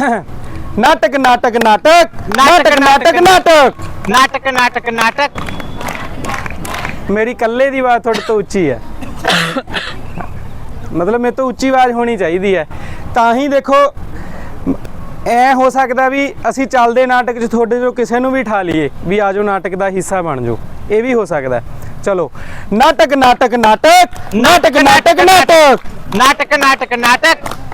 ਨਾਟਕ ਨਾਟਕ ਨਾਟਕ ਨਾਟਕ ਨਾਟਕ ਨਾਟਕ ਨਾਟਕ ਨਾਟਕ ਨਾਟਕ ਮੇਰੀ ਕੱਲੇ ਦੀ ਆਵਾਜ਼ ਤੁਹਾਡੇ ਤੋਂ ਉੱਚੀ ਹੈ ਮਤਲਬ ਮੇਰੇ ਤੋਂ ਉੱਚੀ ਆਵਾਜ਼ ਹੋਣੀ ਚਾਹੀਦੀ ਹੈ ਤਾਂ ਹੀ ਦੇਖੋ ਐ ਹੋ ਸਕਦਾ ਵੀ ਅਸੀਂ ਚੱਲਦੇ ਨਾਟਕ 'ਚ ਤੁਹਾਡੇ ਚੋਂ ਕਿਸੇ ਨੂੰ ਵੀ ਠਾ ਲਈਏ ਵੀ ਆਜੋ ਨਾਟਕ ਦਾ ਹਿੱਸਾ ਬਣ ਜਾਓ ਇਹ ਵੀ ਹੋ ਸਕਦਾ। ਚਲੋ ਨਾਟਕ ਨਾਟਕ ਨਾਟਕ ਨਾਟਕ ਨਾਟਕ ਨਾਟਕ ਨਾਟਕ ਨਾਟਕ ਨਾਟਕ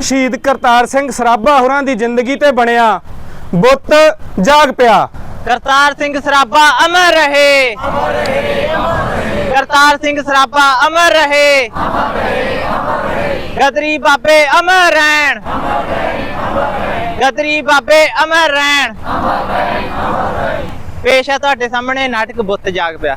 ਸ਼ਹੀਦ ਕਰਤਾਰ ਸਿੰਘ ਸਰਾਭਾ ਹੋਰਾਂ ਦੀ ਜ਼ਿੰਦਗੀ ਤੇ ਬਣਿਆ। ਬੁੱਤ ਜਾਗ ਪਿਆ। ਕਰਤਾਰ ਸਿੰਘ ਸਰਾਭਾ ਅਮਰ ਰਹੇ। ਕਰਤਾਰ ਸਿੰਘ ਸਰਾਭਾ ਅਮਰ ਰਹੇ। ਗਦਰੀ ਬਾਬੇ ਅਮਰ ਰਹਿਣ। ਗਦਰੀ ਬਾਬੇ ਅਮਰ ਰਹਿਣ। ਪੇਸ਼ ਹੈ ਤੁਹਾਡੇ ਸਾਹਮਣੇ ਨਾਟਕ ਬੁੱਤ ਜਾਗ ਪਿਆ।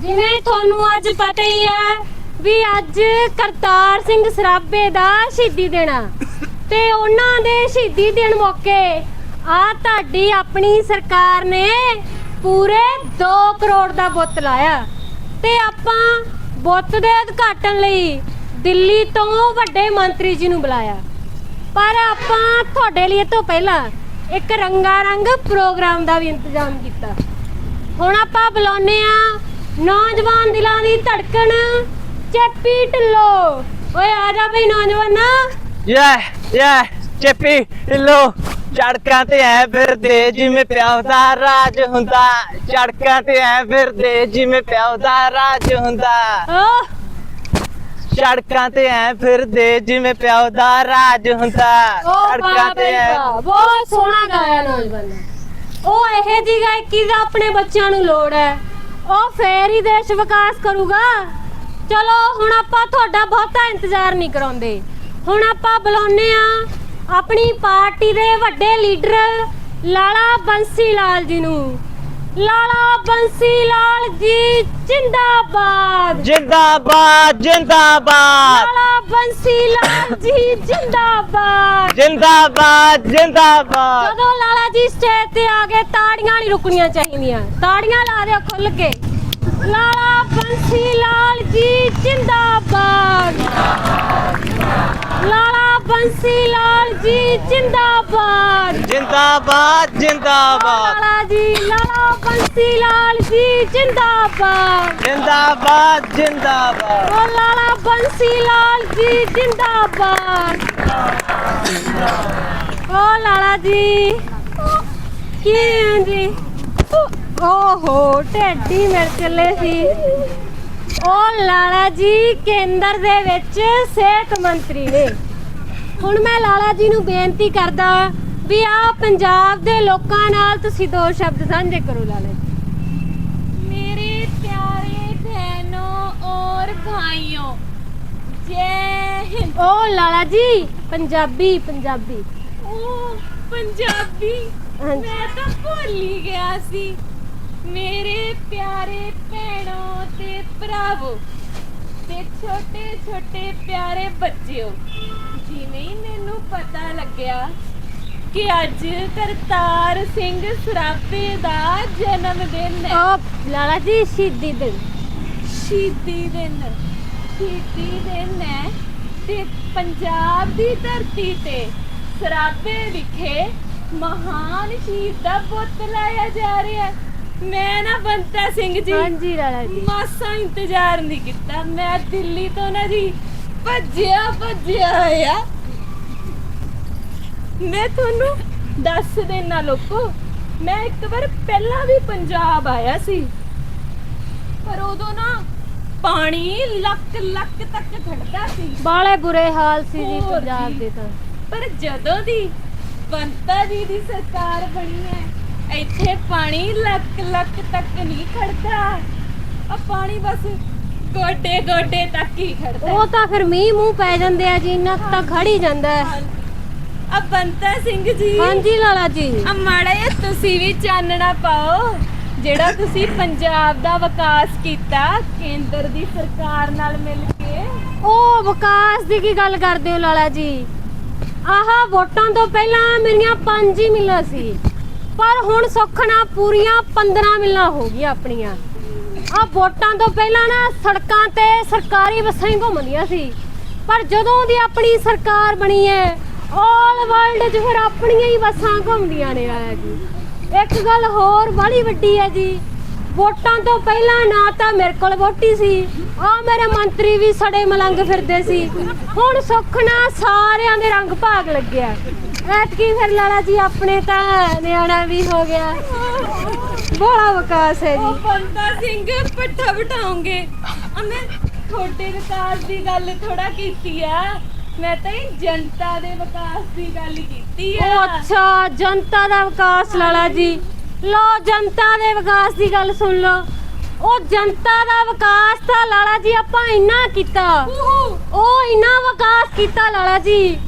ਜਿਵੇਂ ਤੁਹਾਨੂੰ ਅੱਜ ਪਤਾ ਹੀ ਹੈ ਵੀ ਅੱਜ ਕਰਤਾਰ ਸਿੰਘ ਸਰਾਭੇ ਦਾ ਸ਼ਹੀਦੀ ਆ। ਤੇ ਉਹਨਾਂ ਦੇ ਸ਼ਹੀਦੀ ਦਿਨ ਮੌਕੇ ਆ ਤੁਹਾਡੀ ਆਪਣੀ ਸਰਕਾਰ ਨੇ ਪੂਰੇ 2 ਕਰੋੜ ਦਾ ਬੁੱਤ ਲਾਇਆ। ਤੇ ਆਪਾਂ ਬੁੱਤ ਦੇ ਉਦਘਾਟਨ ਲਈ ਦਿੱਲੀ ਤੋਂ ਵੱਡੇ ਮੰਤਰੀ ਜੀ ਨੂੰ ਬੁਲਾਇਆ। ਪਰ ਆਪਾਂ ਤੁਹਾਡੇ ਲਈ ਇਹ ਤੋਂ ਪਹਿਲਾਂ ਇੱਕ ਰੰਗਾ ਰੰਗ ਪ੍ਰੋਗਰਾਮ ਦਾ ਵੀ ਇੰਤਜ਼ਾਮ ਕੀਤਾ। ਹੁਣ ਆਪਾਂ ਬੁਲਾਉਨੇ ਆ ਨੌਜਵਾਨ ਦਿਲਾਂ ਦੀ ਧੜਕਣ ਚੱਪੀ ਢਿੱਲੋ ਓਏ ਆ ਜਾ ਬਈ ਨੌਜਵਾਨਾ। ਯਾ ਯਾ ਚੇਪੀ ਢਿੱਲੋ ਚੜਕਾਂ ਤੇ ਐ ਫਿਰਦੇ ਜਿਵੇਂ ਪਿਓ ਦਾ ਰਾਜ ਹੁੰਦਾ। ਚੜਕਾਂ ਤੇ ਐ ਫਿਰਦੇ ਜਿਵੇਂ ਪਿਓ ਦਾ ਰਾਜ ਹੁੰਦਾ। ਓ। ਸੜਕਾਂ ਤੇ ਐ ਫਿਰਦੇ ਜਿਵੇਂ ਪਿਓ ਦਾ ਰਾਜ ਹੁੰਦਾ। ਸੜਕਾਂ ਤੇ ਐ ਬਹੁਤ ਸੋਹਣਾ ਗਾਇਆ ਨੌਜਵਾਨਾ ਉਹ ਇਹ ਜੀ ਗਾਇਕੀ ਦਾ ਆਪਣੇ ਬੱਚਿਆਂ ਨੂੰ ਲੋੜ ਹੈ ਉਹ ਫੇਰ ਹੀ ਦੇਸ਼ ਵਿਕਾਸ ਕਰੂਗਾ। ਚਲੋ, ਹੁਣ ਆਪਾਂ ਤੁਹਾਡਾ ਬਹੁਤਾ ਇੰਤਜ਼ਾਰ ਨਹੀਂ ਕਰਾਉਂਦੇ। ਹੁਣ ਆਪਾਂ ਬੁਲਾਉਨੇ ਆ ਆਪਣੀ ਪਾਰਟੀ ਦੇ ਵੱਡੇ ਲੀਡਰ ਲਾਲਾ ਬੰਸੀ ਲਾਲ ਜੀ ਨੂੰ। ਲਾਲਾ ਬੰਸੀ ਲਾਲ ਜੀ ਜਿੰਦਾਬਾਦ। ਜਿੰਦਾਬਾਦ ਜਿੰਦਾਬਾਦ। ਲਾਲਾ ਬੰਸੀ ਲਾਲ ਜੀ ਜਿੰਦਾਬਾਦ। ਜਿੰਦਾਬਾਦ ਜਿੰਦਾਬਾਦ। ਜਦੋਂ ਲਾਲਾ ਜੀ ਸਟੇਜ ਤੇ ਆ ਗਏ ਤਾੜੀਆਂ ਨਹੀਂ ਰੁਕਣੀਆਂ ਚਾਹੀਦੀਆਂ। ਤਾੜੀਆਂ ਲਾ ਦਿਓ ਖੁੱਲ ਕੇ। ਲਾਲਾ ਬੰਸੀ ਲਾਲ ਜੀ ਜਿੰਦਾਬਾਦ। ਲਾਲਾ ਬੰਸੀ ਲਾਲ ਜੀ ਜਿੰਦਾਬਾਦ। ਜਿੰਦਾਬਾਦ ਜਿੰਦਾਬਾਦ। ਲਾਲਾ ਜੀ ਲਾਲਾ ਬੰਸੀ ਲਾਲ ਜੀ ਜਿੰਦਾਬਾਦ। ਜਿੰਦਾਬਾਦ ਜਿੰਦਾਬਾਦ। ਓ ਲਾਲਾ ਬੰਸੀ ਲਾਲ ਜੀ ਜਿੰਦਾਬਾਦ। ਓ ਲਾਲਾ ਜੀ ਕੀ ਹੈ ਜੀ? ਓਹੋ ਟੈਡੀ ਮਿਲ ਚੱਲੇ ਸੀ। ਉਹ ਲਾਲਾ ਜੀ ਕੇਂਦਰ ਦੇ ਵਿੱਚ ਸਿਹਤ ਮੰਤਰੀ ਨੇ। ਹੁਣ ਮੈਂ ਲਾਲਾ ਜੀ ਨੂੰ ਬੇਨਤੀ ਕਰਦਾ ਵੀ ਆ ਪੰਜਾਬ ਦੇ ਲੋਕਾਂ ਨਾਲ ਤੁਸੀਂ ਦੋ ਸ਼ਬਦ ਸਾਂਝੇ ਕਰੋ ਲਾਲਾ ਜੀ। ਮੇਰੇ ਪਿਆਰੇ ਭੈਣੋ ਔਰ ਭਾਈਓ ਜੈ ਹਿੰਦ। ਓ ਲਾਲਾ ਜੀ ਪੰਜਾਬੀ ਪੰਜਾਬੀ। ਓ ਪੰਜਾਬੀ ਮੈਂ ਤਾਂ ਭੁੱਲ ਹੀ ਗਿਆ ਸੀ। ਮੇਰੇ ਪਿਆਰੇ ਭੈਣੋ ਤੇ ਭਰਾਵੋ ਤੇ ਛੋਟੇ ਛੋਟੇ ਪਿਆਰੇ ਬੱਚਿਓ ਜਿਵੇਂ ਮੈਨੂੰ ਪਤਾ ਲੱਗਿਆ ਕਿ ਅੱਜ ਕਰਤਾਰ ਸਿੰਘ ਸਰਾਫੇ ਦਾ ਜਨਮ ਦਿਨ ਹੈ। ਉਹ ਲਾਲਾ ਜੀ ਸ਼ਹੀਦੀ ਦਿਨ। ਸ਼ਹੀਦੀ ਦਿਨ ਸ਼ਹੀਦੀ ਦਿਨ ਹੈ ਤੇ ਪੰਜਾਬ ਦੀ ਧਰਤੀ ਤੇ ਸਰਾਫੇ ਵਿਖੇ ਮਹਾਨ ਸ਼ਹੀਦ ਦਾ ਪੁੱਤ ਲਾਇਆ ਜਾ ਰਿਹਾ ਮੈਂ ਨਾ ਬੰਤਾ ਸਿੰਘ ਜੀ ਹਾਂਜੀ ਲਾਲਾ ਜੀ। ਮਾਸਾ ਇੰਤਜ਼ਾਰ ਨਹੀਂ ਕੀਤਾ। ਮੈਂ ਦਿੱਲੀ ਤੋਂ ਨਾ ਜੀ ਭੱਜਿਆ ਭੱਜਿਆ ਆਇਆ। ਮੈਂ ਤੁਹਾਨੂੰ ਦੱਸ ਦੇਣਾ ਲੋਕੋ ਮੈਂ ਇੱਕ ਵਾਰ ਪਹਿਲਾਂ ਵੀ ਪੰਜਾਬ ਆਇਆ ਸੀ। ਪਰ ਉਦੋਂ ਨਾ ਪਾਣੀ ਲੱਕ ਲੱਕ ਤੱਕ ਖੜਦਾ ਸੀ। ਬਾਲੇ ਬੁਰੇ ਹਾਲ ਸੀ ਜੀ ਹੋਰ ਪੰਜਾਬ ਜੀ। ਦੇ ਤਾਂ। ਪਰ ਜਦੋਂ ਦੀ ਬੰਤਾ ਜੀ ਦੀ ਸਰਕਾਰ ਬਣੀ ਹੈ ਇੱਥੇ ਪਾਣੀ ਲੱਕ ਲੱਕ ਤੱਕ ਨਹੀਂ ਖੜਦਾ। ਆ ਪਾਣੀ ਬਸ ਗੋਡੇ ਗੋਡੇ ਤੱਕ ਹੀ ਖੜਦਾ। ਉਹ ਤਾਂ ਫਿਰ ਮੀਂਹ ਮੂੰਹ ਪੈ ਜਾਂਦੇ ਆ ਜੀ ਇੰਨਾ ਤਾਂ ਖੜ ਹੀ ਜਾਂਦਾ ਹੈ। ਆ ਬੰਤਾ ਸਿੰਘ ਜੀ। ਹਾਂਜੀ ਲਾਲਾ ਜੀ। ਆ ਮਾੜਾ ਜਿਹਾ ਤੁਸੀਂ ਵੀ ਚਾਨਣਾ ਪਾਓ। ਜਿਹੜਾ ਤੁਸੀਂ ਪੰਜਾਬ ਦਾ ਵਿਕਾਸ ਕੀਤਾ ਕੇਂਦਰ ਦੀ ਸਰਕਾਰ ਨਾਲ ਮਿਲ ਕੇ। ਉਹ ਵਿਕਾਸ ਦੀ ਕੀ ਗੱਲ ਕਰਦੇ ਹੋ ਲਾਲਾ ਜੀ? ਆਹ ਵੋਟਾਂ ਤੋਂ ਪਹਿਲਾਂ ਮੇਰੀਆਂ ਪੰਜ ਹੀ ਮਿਲਾਂ ਸੀ। ਪਰ ਹੁਣ ਸੁੱਖਣਾ ਪੂਰੀਆਂ 15 ਮਿਲਾਂ ਹੋ ਗਈਆਂ ਆਪਣੀਆਂ। ਆ ਵੋਟਾਂ ਤੋਂ ਪਹਿਲਾਂ ਨਾ ਸੜਕਾਂ ਤੇ ਸਰਕਾਰੀ ਬੱਸਾਂ ਹੀ ਘੁੰਮਦੀਆਂ ਸੀ। ਪਰ ਜਦੋਂ ਦੀ ਆਪਣੀ ਸਰਕਾਰ ਬਣੀ ਹੈ ਆਲ ਵਰਲਡ 'ਚ ਫਿਰ ਆਪਣੀਆਂ ਹੀ ਬੱਸਾਂ ਘੁੰਮਦੀਆਂ ਨੇ ਆਇਆ ਜੀ। ਇੱਕ ਗੱਲ ਹੋਰ ਬੜੀ ਵੱਡੀ ਹੈ ਜੀ, ਵੋਟਾਂ ਤੋਂ ਪਹਿਲਾਂ ਨਾ ਤਾਂ ਮੇਰੇ ਕੋਲ ਵੋਟੀ ਸੀ ਆ ਮੇਰੇ ਮੰਤਰੀ ਵੀ ਸੜੇ ਮਲੰਗ ਫਿਰਦੇ ਸੀ। ਹੁਣ ਸੁੱਖ ਨਾ ਸਾਰਿਆਂ ਦੇ ਰੰਗ ਭਾਗ ਲੱਗਿਆ। ਐਤਕੀ ਫਿਰ ਲਾਲਾ ਜੀ ਆਪਣੇ ਤਾਂ ਨਿਆਣਾ ਵੀ ਹੋ ਗਿਆ। ਬੜਾ ਵਿਕਾਸ ਹੈ ਉਹ ਜੀ ਬੰਦਾ ਸਿੰਘ ਪੱਠਾ ਬਿਠਾਉਂਗੇ। ਆ ਮੈਂ ਤੁਹਾਡੇ ਵਿਕਾਸ ਦੀ ਗੱਲ ਥੋੜਾ ਕੀਤੀ ਆ। ਮੈਂ ਤਾਂ ਇਹ ਜਨਤਾ ਦੇ ਵਿਕਾਸ ਦੀ ਗੱਲ ਕੀਤੀ ਆ। ਉਹ ਅੱਛਾ ਜਨਤਾ ਦਾ ਵਿਕਾਸ ਲਾਲਾ ਜੀ। ਲੋ ਜਨਤਾ ਦੇ ਵਿਕਾਸ ਦੀ ਗੱਲ ਸੁਣ ਲਓ। ਉਹ ਜਨਤਾ ਦਾ ਵਿਕਾਸ ਤਾਂ ਲਾਲਾ ਜੀ ਆਪਾਂ ਇੰਨਾ ਕੀਤਾ। ਉਹ ਇੰਨਾ ਵਿਕਾਸ ਕੀਤਾ ਲਾਲਾ ਜੀ।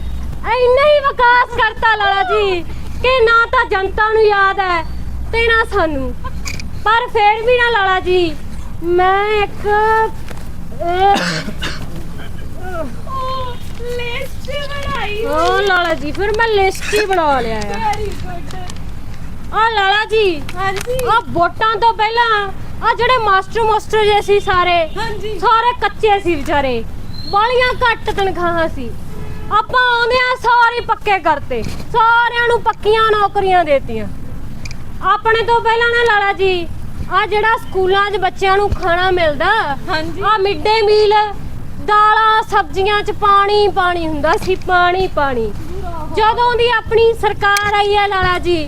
ਇੰਨਾ ਹੀ ਵਿਕਾਸ ਕਰਤਾ ਲਾਲਾ ਜੀ ਕਿ ਨਾ ਤਾਂ ਜਨਤਾ ਨੂੰ ਯਾਦ ਹੈ ਤੇ ਨਾ ਸਾਨੂੰ। ਪਰ ਫੇਰ ਵੀ ਨਾ ਲਾਲਾ ਜੀ ਮੈਂ ਇੱਕ ਲਿਸਟ ਬਣਾਈ ਉਹ ਲਾਲਾ ਜੀ ਫਿਰ ਮੈਂ ਲਿਸਟ ਹੀ ਬਣਾ ਲਿਆ ਆ। ਵੈਰੀ ਗੁੱਡ ਆ ਲਾਲਾ ਜੀ ਹਾਂਜੀ। ਆ ਵੋਟਾਂ ਤੋਂ ਪਹਿਲਾਂ ਆ ਜਿਹੜੇ ਮਾਸਟਰ ਮਾਸਟਰ ਜੇ ਸੀ ਸਾਰੇ ਹਾਂਜੀ। ਸਾਰੇ ਕੱਚੇ ਸੀ ਵਿਚਾਰੇ। ਬਾਲੀਆਂ ਘੱਟ ਤਨਖਾਹਾਂ ਸੀ। ਆਪਾਂ ਆਉਂਦਿਆਂ ਸਾਰੇ ਪੱਕੇ ਕਰਤੇ। ਸਾਰਿਆਂ ਨੂੰ ਪੱਕੀਆਂ ਨੌਕਰੀਆਂ ਦੇਤੀਆਂ। ਆਪਣੇ ਤੋਂ ਪਹਿਲਾਂ ਨਾ ਲਾਲਾ ਜੀ ਆ ਜਿਹੜਾ ਸਕੂਲਾਂ 'ਚ ਬੱਚਿਆਂ ਨੂੰ ਖਾਣਾ ਮਿਲਦਾ ਹਾਂਜੀ। ਆ ਮਿਡ ਮੀਲ ਦਾਲਾਂ ਸਬਜ਼ੀਆਂ 'ਚ ਪਾਣੀ ਪਾਣੀ ਹੁੰਦਾ ਸੀ ਪਾਣੀ ਪਾਣੀ। ਜਦੋਂ ਦੀ ਆਪਣੀ ਸਰਕਾਰ ਆਈ ਹੈ ਲਾਲਾ ਜੀ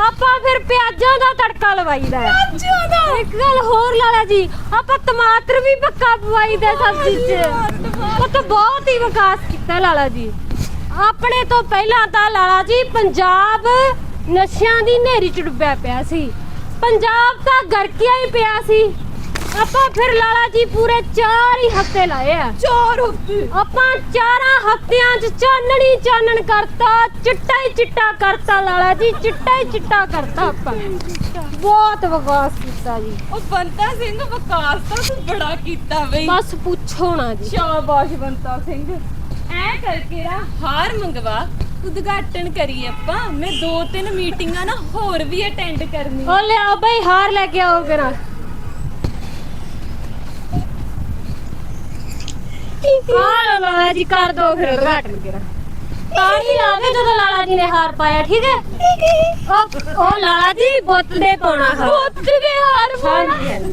ਆਪਾਂ ਫਿਰ ਪਿਆਜ਼ਾਂ ਦਾ ਤੜਕਾ ਲਵਾਈਦਾ ਹੈ। ਅੱਛਾ ਦਾ? ਇੱਕ ਗੱਲ ਹੋਰ ਲਾਲਾ ਜੀ ਆਪਾਂ ਟਮਾਟਰ ਵੀ ਪੱਕਾ ਪਵਾਈਦਾ ਸਬਜ਼ੀ 'ਚ। ਉਹ ਤਾਂ ਬਹੁਤ ਹੀ ਵਿਕਾਸ ਕੀਤਾ ਲਾਲਾ ਜੀ। ਆਪਣੇ ਤੋਂ ਪਹਿਲਾਂ ਤਾਂ ਲਾਲਾ ਜੀ ਪੰਜਾਬ ਨਸ਼ਿਆਂ ਦੀ ਨੇਰੀ ਚ ਡੁੱਬਿਆ ਪਿਆ ਸੀ। ਪੰਜਾਬ ਤਾਂ ਗਰਕਿਆ ਹੀ ਪਿਆ ਸੀ। ਆਪਾਂ ਫਿਰ ਲਾਲਾ ਜੀ ਪੂਰੇ 4 ਹੀ ਹਫ਼ਤੇ ਲਾਏ ਆ। ਚਾਰ ਹਫ਼ਤੇ? ਆਪਾਂ ਚਾਰਾਂ ਹਫ਼ਤਿਆਂ 'ਚ ਚਾਨਣੀ ਚਾਨਣ ਕਰਤਾ ਚਿੱਟਾ ਹੀ ਚਿੱਟਾ ਕਰਤਾ ਲਾਲਾ ਜੀ ਚਿੱਟਾ ਹੀ ਚਿੱਟਾ ਕਰਤਾ ਆਪਾਂ। ਬਹੁਤ ਵਿਕਾਸ ਕੀਤਾ ਜੀ। ਉਹ ਬੰਤਾ ਸਿੰਘ ਵਿਕਾਸ ਤਾਂ ਤੂੰ ਬੜਾ ਕੀਤਾ ਬਈ। ਬਸ ਪੁੱਛੋ ਨਾ ਜੀ। ਸ਼ਾਬਾਸ਼ ਬੰਤਾ ਸਿੰਘ। ਐ ਕਰਕੇ ਰਾ ਹਾਰ ਮੰਗਵਾ ਉਦਘਾਟਨ ਕਰੀ ਆਪਾਂ। ਮੈਂ ਦੋ ਤਿੰਨ ਮੀਟਿੰਗਾਂ ਨਾ ਹੋਰ ਵੀ ਅਟੈਂਡ ਕਰਨੀ ਉਹ ਲਿਆਓ ਬਈ ਹਾਰ ਲੈ ਕੇ ਆਓ ਕਰਾਂ ਹਾਂ ਲਾਲਾ ਜੀ ਕਰ ਦੋ ਫਿਰ ਉਦਘਾਟਨ ਕਰਾਂ ਤਾਲੀ ਲਾ ਕੇ ਜਦੋਂ ਲਾਲਾ ਜੀ ਨੇ ਹਾਰ ਪਾਇਆ ਠੀਕ ਹੈ? ਉਹ ਉਹ ਲਾਲਾ ਜੀ ਬੁੱਤ ਦੇ ਪਾਉਣਾ ਹਾਂ। ਪੁੱਤ ਦੇ ਹਾਰ ਹਾਂਜੀ ਹਾਂਜੀ।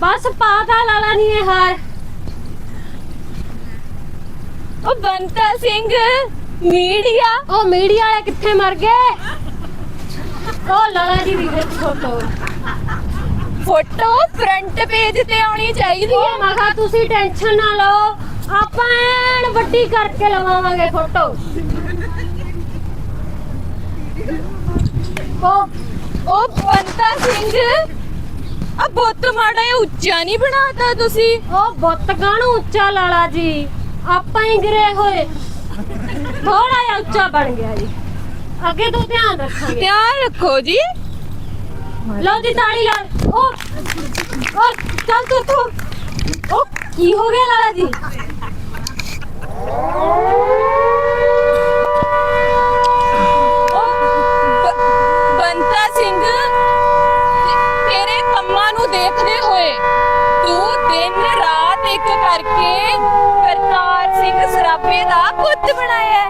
ਬਸ ਪਾਤਾ ਲਾਲਾ ਜੀ ਨੇ ਹਾਰ। ਉਹ ਬੰਤਾ ਸਿੰਘ ਮੀਡੀਆ। ਉਹ ਮੀਡੀਆ ਵਾਲੇ ਕਿੱਥੇ ਮਰ ਗਏ? ਉਹ ਲਾਲਾ ਜੀ ਦੀ ਫੋਟੋ ਫੋਟੋ ਫਰੰਟ ਪੇਜ ਤੇ ਆਉਣੀ ਚਾਹੀਦੀ ਹੈ। ਮੈਂ ਕਿਹਾ ਤੁਸੀਂ ਟੈਨਸ਼ਨ ਨਾ ਲਓ। ਆਪਾਂ ਐਨ ਵੱਡੀ ਕਰਕੇ ਲਵਾਵਾਂਗੇ ਫੋਟੋ। ਉਹ ਉਹ ਬੰਤਾ ਸਿੰਘ ਆ ਬੁੱਤ ਮਾੜਾ ਜਿਹਾ ਉੱਚਾ ਨਹੀਂ ਬਣਾਤਾ ਤੁਸੀਂ? ਉਹ ਬੁੱਤ ਕਾਹਨੂੰ ਉੱਚਾ ਲਾਲਾ ਜੀ। ਆਪਾਂ ਹੀ ਗਿਰੇ ਹੋਏ। ਥੋੜਾ ਜਿਹਾ ਉੱਚਾ ਬਣ ਗਿਆ ਜੀ। ਅੱਗੇ ਤੋਂ ਧਿਆਨ ਰੱਖਾਂਗੇ। ਧਿਆਨ ਰੱਖੋ ਜੀ। ਲਓ ਜੀ ਤਾੜੀ ਲਾ ਓ ਓ, ਚੱਲ ਤੂੰ ਤੂੰ। ਓ, ਕੀ ਹੋ ਗਿਆ ਲਾਲਾ ਜੀ? ਤੇਰੇ ਕੰਮਾਂ ਨੂੰ ਦੇਖਦੇ ਹੋਏ ਤੂੰ ਦਿਨ ਰਾਤ ਇੱਕ ਕਰਕੇ ਕਰਤਾਰ ਸਿੰਘ ਸਰਾਭੇ ਦਾ ਪੁੱਤ ਬਣਾਇਆ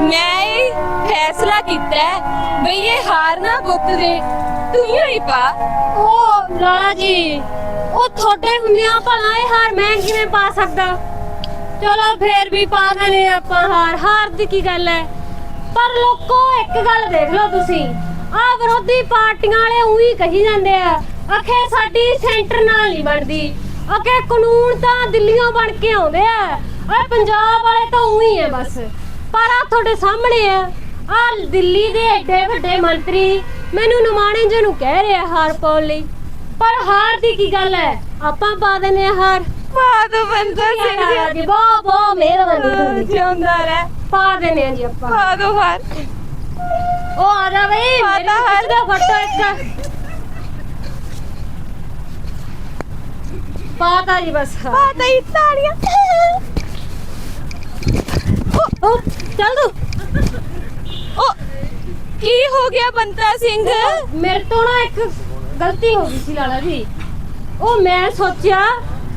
ਮੈਂ ਫੈਸਲਾ ਕੀਤਾ ਹੈ ਇਹ ਹਾਰ ਨਾ ਗੁੱਤ ਦੇ। ਤੂੰ ਹੀ ਪਾ। ਉਹ ਲਾਲਾ ਜੀ ਉਹ ਤੁਹਾਡੇ ਹੁੰਦਿਆਂ ਭਲਾ ਇਹ ਹਾਰ ਮੈਂ ਕਿਵੇਂ ਪਾ ਸਕਦਾ? ਚਲੋ ਫੇਰ ਵੀ ਪਾ ਦਨੇ ਆਪਾਂ ਹਾਰ ਹਾਰ ਦੀ ਕੀ ਗੱਲ ਹੈ ਪਰ ਲੋਕੋ, ਇੱਕ ਗੱਲ ਦੇਖ ਲਓ ਤੁਸੀਂ। ਆ ਵਿਰੋਧੀ ਪਾਰਟੀਆਂ ਵਾਲੇ ਉਹੀ ਕਹੀ ਜਾਂਦੇ ਆ, ਅਖੇ ਸਾਡੀ ਸੈਂਟਰ ਨਾਲ ਨਹੀਂ ਬਣਦੀ। ਅਖੇ ਕਾਨੂੰਨ ਤਾਂ ਦਿੱਲੀੋਂ ਬਣ ਕੇ ਆਉਂਦੇ ਆ। ਆ ਪੰਜਾਬ ਵਾਲੇ ਤਾਂ ਉਹੀ ਆ ਬਸ। ਪਰ ਆ ਤੁਹਾਡੇ ਸਾਹਮਣੇ ਆ ਆ ਦਿੱਲੀ ਦੇ ਐਡੇ ਵੱਡੇ ਮੰਤਰੀ ਮੈਨੂੰ ਨਮਾਣੇ ਜੀ ਨੂੰ ਕਹਿ ਰਿਹਾ ਹਾਰ ਪਾਉਣ ਲਈ। ਪਰ ਹਾਰ ਦੀ ਕੀ ਗੱਲ ਹੈ? ਆਪਾਂ ਪਾ ਦਿੰਨੇ ਹਾਰ। ਪਾ ਦੋ ਬੰਦਾ ਸਿੰਘ ਜੀ ਬਹੁਤ ਬਹੁਤ ਮਿਹਰਬਾਨੀ ਤੁਹਾਡੀ। ਜਿਉਂਦਾ ਰਹਿ। ਪਾ ਦਿੰਨੇ ਆ ਜੀ ਆਪਾਂ। ਪਾ ਦੋ ਹਾਰ। ਉਹ ਆ ਜਾ ਬਈ ਮੇਰੇ ਹਾਰ। ਦਾ ਫੋਟੋ ਇੱਕ। ਪਾਤਾ ਜੀ ਬਸ। ਪਾ ਦਈ ਤਾੜੀਆਂ। ਉਹ ਚੱਲ ਤੂੰ। ਉਹ ਕੀ ਹੋ ਗਿਆ ਬੰਤਾ ਸਿੰਘ? ਮੇਰੇ ਤੋਂ ਨਾ ਇੱਕ ਗਲਤੀ ਹੋ ਗਈ ਸੀ ਲਾਲਾ ਜੀ। ਉਹ ਮੈਂ ਸੋਚਿਆ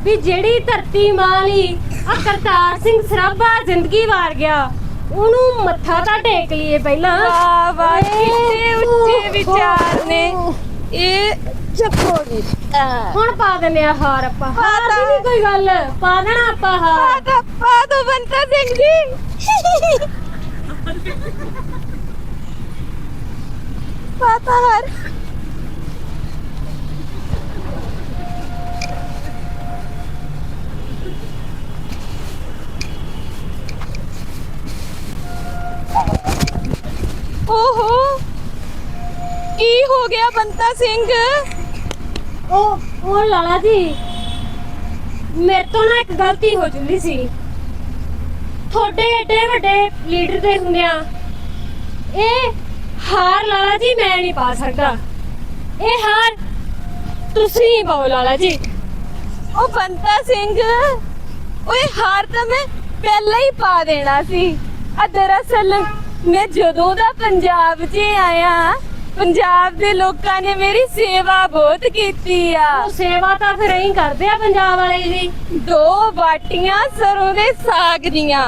ਵੀ ਜਿਹੜੀ ਧਰਤੀ ਮਾਂ ਲਈ ਆ ਕਰਤਾਰ ਸਿੰਘ ਸਰਾਭਾ ਜ਼ਿੰਦਗੀ ਵਾਰ ਗਿਆ ਉਹਨੂੰ ਮੱਥਾ ਤਾਂ ਟੇਕ ਲਈਏ ਪਹਿਲਾਂ। ਵਾਹ ਵਾਹ ਕਿੰਨੇ ਉੱਚੇ ਵਿਚਾਰ ਨੇ। ਇਹ ਚੱਕੋ ਜੀ। ਹੁਣ ਪਾ ਦਿੰਨੇ ਆ ਹਾਰ ਆਪਾਂ। ਹਾਰ ਦੀ। ਵੀ ਕੋਈ ਗੱਲ ਪਾ ਦੇਣਾ ਆਪਾਂ ਹਾਰ। ਪਾ ਦੋ ਬੰਤਾ ਸਿੰਘ ਜੀ। ਪਾਤਾ ਓਹੋ, ਕੀ ਹੋ ਗਿਆ ਬੰਤਾ ਸਿੰਘ? ਉਹ ਉਹ ਲਾਲਾ ਜੀ, ਮੇਰੇ ਤੋਂ ਨਾ ਇੱਕ ਗਲਤੀ ਹੋ ਚੁੱਕੀ ਸੀ। ਤੁਹਾਡੇ ਏਡੇ ਵੱਡੇ ਲੀਡਰ ਦੇ ਹੁੰਦਿਆਂ ਇਹ ਹਾਰ ਲਾਲਾ ਜੀ ਮੈਂ ਨਹੀਂ ਪਾ ਸਕਦਾ। ਇਹ ਹਾਰ ਤੁਸੀਂ ਹੀ ਪਾਓ ਲਾਲਾ ਜੀ। ਉਹ ਬੰਤਾ ਸਿੰਘ ਓਏ ਹਾਰ ਤਾਂ ਮੈਂ ਪਹਿਲਾਂ ਹੀ ਪਾ ਦੇਣਾ ਸੀ। ਆ ਦਰਅਸਲ ਮੈਂ ਜਦੋਂ ਦਾ ਪੰਜਾਬ 'ਚ ਆਇਆ ਪੰਜਾਬ ਦੇ ਲੋਕਾਂ ਨੇ ਮੇਰੀ ਸੇਵਾ ਬਹੁਤ ਕੀਤੀ ਆ। ਉਹ ਸੇਵਾ ਤਾਂ ਫਿਰ ਐਂ ਕਰਦੇ ਆ ਪੰਜਾਬ ਵਾਲੇ ਜੀ। ਦੋ ਬਾਟੀਆਂ ਸਰੋਂ ਦੇ ਸਾਗ ਦੀਆਂ।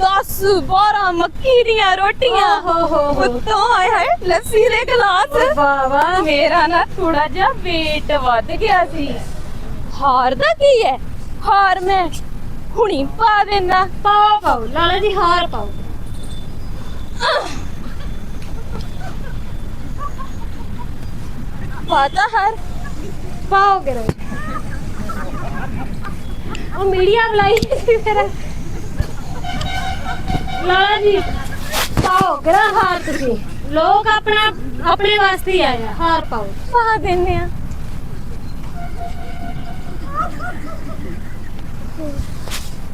10 12 ਮੱਕੀ ਦੀਆਂ ਰੋਟੀਆਂ। ਉੱਤੋਂ ਆਏ ਹਾਏ ਲੱਸੀ ਦੇ ਗਲਾਸ। ਵਾਹ ਮੇਰਾ ਨਾ ਥੋੜਾ ਜਿਹਾ weight ਵੱਧ ਗਿਆ ਸੀ। ਹਾਰ ਦਾ ਕੀ ਹੈ ਹਾਰ ਮੈਂ ਹੁਣੀ ਪਾ ਦੇਣਾ ਪਾਓ ਪਾਓ। ਲਾਲਾ ਜੀ ਹਾਰ ਪਾਓ। ਪਾਤਾ ਹਾਰ। ਪਾਓ ਕਰੋ ਉਹ ਮੀਡੀਆ ਬੁਲਾਈ ਸੀ ਫਿਰ ਲਾਲਾ ਜੀ। ਪਾਓ ਗਰਾ ਹਾਰ ਤੁਸੀਂ। ਲੋਕ ਆਪਣਾ ਆਪਣੇ ਵਾਸਤੇ ਹੀ ਆਏ ਆ। ਹਾਰ ਪਾਓ। ਪਾ ਦਿੰਨੇ ਆ।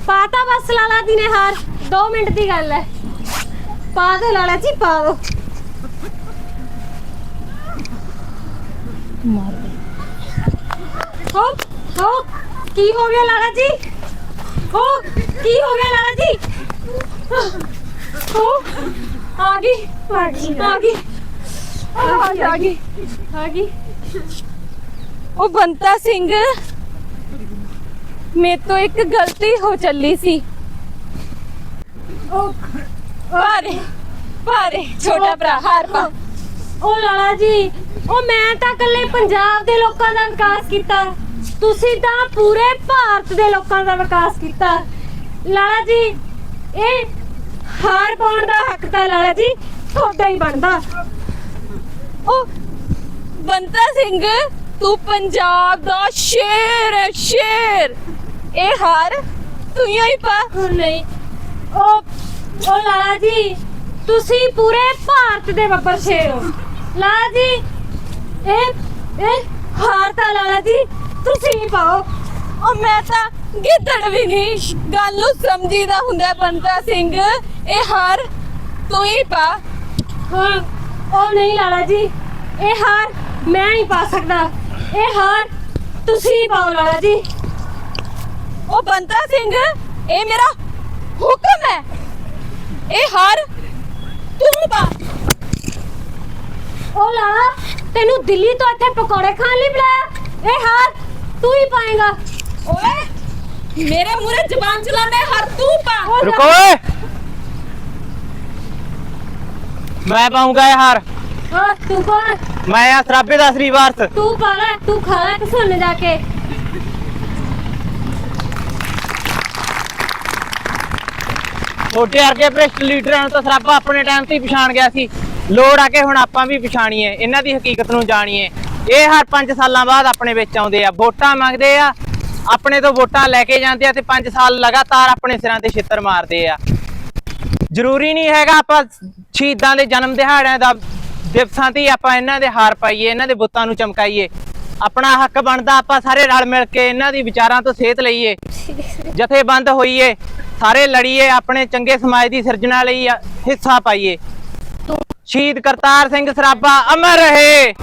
ਪਾਤਾ ਬਸ ਲਾਲਾ ਜੀ ਨੇ ਹਾਰ। 2 ਮਿੰਟ ਦੀ ਗੱਲ ਹੈ। ਪਾ ਦੋ ਲਾਲਾ ਜੀ ਪਾ ਦੋ। ਹੋ ਹੋ ਕੀ ਹੋ ਗਿਆ ਲਾਲਾ ਜੀ? ਹੋ ਕੀ ਹੋ ਗਿਆ ਲਾਲਾ ਜੀ? ਹੋ ਆ ਗਈ ਆ ਗਈ। ਆ ਗਈ ਆ ਗਈ। ਆ ਗਈ। ਆ ਗਈ। ਉਹ ਬੰਤਾ ਸਿੰਘ, ਮੇਰੇ ਤੋਂ ਇੱਕ ਗਲਤੀ ਹੋ ਚੱਲੀ ਸੀ। ਉਹ ਪਾਰੇ ਪਾਰੇ ਛੋਟਾ ਭਰਾ, ਹਾਰ ਪਾ। ਉਹ ਲਾਲਾ ਜੀ, ਉਹ ਮੈਂ ਤਾਂ ਇਕੱਲੇ ਪੰਜਾਬ ਦੇ ਲੋਕਾਂ ਦਾ ਵਿਕਾਸ ਕੀਤਾ। ਤੁਸੀਂ ਤਾਂ ਪੂਰੇ ਭਾਰਤ ਦੇ ਲੋਕਾਂ ਦਾ ਵਿਕਾਸ ਕੀਤਾ। ਲਾਲਾ ਜੀ, ਇਹ ਹਾਰ ਪਾਉਣ ਦਾ ਹੱਕ ਤਾਂ ਲਾਲਾ ਜੀ ਤੁਹਾਡਾ ਹੀ ਬਣਦਾ। ਉਹ ਬੰਤਾ ਸਿੰਘ ਤੂੰ ਪੰਜਾਬ ਦਾ ਸ਼ੇਰ ਹੈ ਸ਼ੇਰ। ਇਹ ਹਾਰ ਤੂੰ ਹੀ ਪਾ। ਨਹੀਂ। ਉਹ ਉਹ ਲਾਲਾ ਜੀ ਤੁਸੀਂ ਪੂਰੇ ਭਾਰਤ ਦੇ ਬੱਬਰ ਸ਼ੇਰ ਹੋ। ਲਾਲਾ ਜੀ ਇਹ ਇਹ ਹਾਰ ਤਾਂ ਲਾਲਾ ਜੀ ਤੁਸੀਂ ਹੀ ਪਾਓ। ਉਹ ਮੈਂ ਤਾਂ ਗਿੱਦੜ ਵੀ ਨਹੀਂ ਗੱਲ ਨੂੰ ਸਮਝੀਦਾ ਹੁੰਦਾ ਬੰਤਾ ਸਿੰਘ। ਇਹ ਹਾਰ ਤੂੰ ਹੀ ਪਾ। ਹਾਂ ਉਹ ਨਹੀਂ ਲਾਲਾ ਜੀ। ਇਹ ਹਾਰ ਮੈਂ ਨਹੀਂ ਪਾ ਸਕਦਾ। ਇਹ ਹਾਰ ਤੁਸੀਂ ਪਾਓ ਲਾਲਾ ਜੀ। ਉਹ ਬੰਤਾ ਸਿੰਘ ਇਹ ਮੇਰਾ ਹੁਕਮ ਹੈ। ਇਹ ਹਾਰ ਤੂੰ ਪਾ। ਉਹ ਲਾਲਾ ਤੈਨੂੰ ਦਿੱਲੀ ਤੋਂ ਇੱਥੇ ਪਕੌੜੇ ਖਾਣ ਲਈ ਬੁਲਾਇਆ। ਇਹ ਹਾਰ ਤੂੰ ਹੀ ਪਾਏਗਾ। ਓਏ ਮੇਰੇ ਮੂਰੇ ਜ਼ਬਾਨ ਚਲਾਉਂਦਾ ਹਰ ਤੂੰ ਪਾ। ਰੁਕੋ ਓਏ। ਮੈਂ ਪਾਉਂਗਾ ਇਹ ਹਾਰ। ਓ ਤੂੰ ਕੌਣ ਮੈਂ ਆ ਸਰਾਬੇ ਦਾ ਸ੍ਰੀ ਵਾਰਸ। ਤੂੰ ਪਾਲਾ ਤੂੰ ਖਾਲਾ ਕਿਸੋਂ ਜਾ ਕੇ। ਛੋਟੇ ਵਰਗੇ ਭ੍ਰਿਸ਼ਟ ਲੀਡਰਾਂ ਨੂੰ ਤਾਂ ਸਰਾਬਾ ਆਪਣੇ ਟਾਈਮ ਤੇ ਹੀ ਪਛਾਣ ਗਿਆ ਸੀ। ਲੋੜ ਆ ਕੇ ਹੁਣ ਆਪਾਂ ਵੀ ਪਛਾਣੀਏ ਇਹਨਾਂ ਦੀ ਹਕੀਕਤ ਨੂੰ ਜਾਣੀਏ। ਇਹ ਹਰ 5 ਸਾਲਾਂ ਬਾਅਦ ਆਪਣੇ ਵਿੱਚ ਆਉਂਦੇ ਆ ਵੋਟਾਂ ਮੰਗਦੇ ਆ ਆਪਣੇ ਤੋਂ ਵੋਟਾਂ ਲੈ ਕੇ ਜਾਂਦੇ ਆ ਤੇ 5 ਸਾਲ ਲਗਾਤਾਰ ਆਪਣੇ ਸਿਰਾਂ ਤੇ ਛਿੱਤਰ ਮਾਰਦੇ ਆ। ਜ਼ਰੂਰੀ ਨਹੀਂ ਹੈਗਾ ਆਪਾਂ ਸ਼ਹੀਦਾਂ ਦੇ ਜਨਮ ਦਿਹਾੜਿਆਂ ਦਾ ਦਿਵਸਾਂ ਤੇ ਆਪਾਂ ਇਹਨਾਂ ਦੇ ਹਾਰ ਪਾਈਏ, ਇਹਨਾਂ ਦੇ ਬੁੱਤਾਂ ਨੂੰ ਚਮਕਾਈਏ। ਆਪਣਾ ਹੱਕ ਬਣਦਾ ਆਪਾਂ ਸਾਰੇ ਰਲ ਮਿਲ ਕੇ ਇਹਨਾਂ ਦੀ ਵਿਚਾਰਾਂ ਤੋਂ ਸੇਧ ਲਈਏ। ਜਥੇਬੰਦ ਹੋਈਏ, ਸਾਰੇ ਲੜੀਏ, ਆਪਣੇ ਚੰਗੇ ਸਮਾਜ ਦੀ ਸਿਰਜਣਾ ਲਈ ਹਿੱਸਾ ਪਾਈਏ। ਸ਼ਹੀਦ ਕਰਤਾਰ ਸਿੰਘ ਸਰਾਭਾ, ਅਮਰ ਰਹੇ।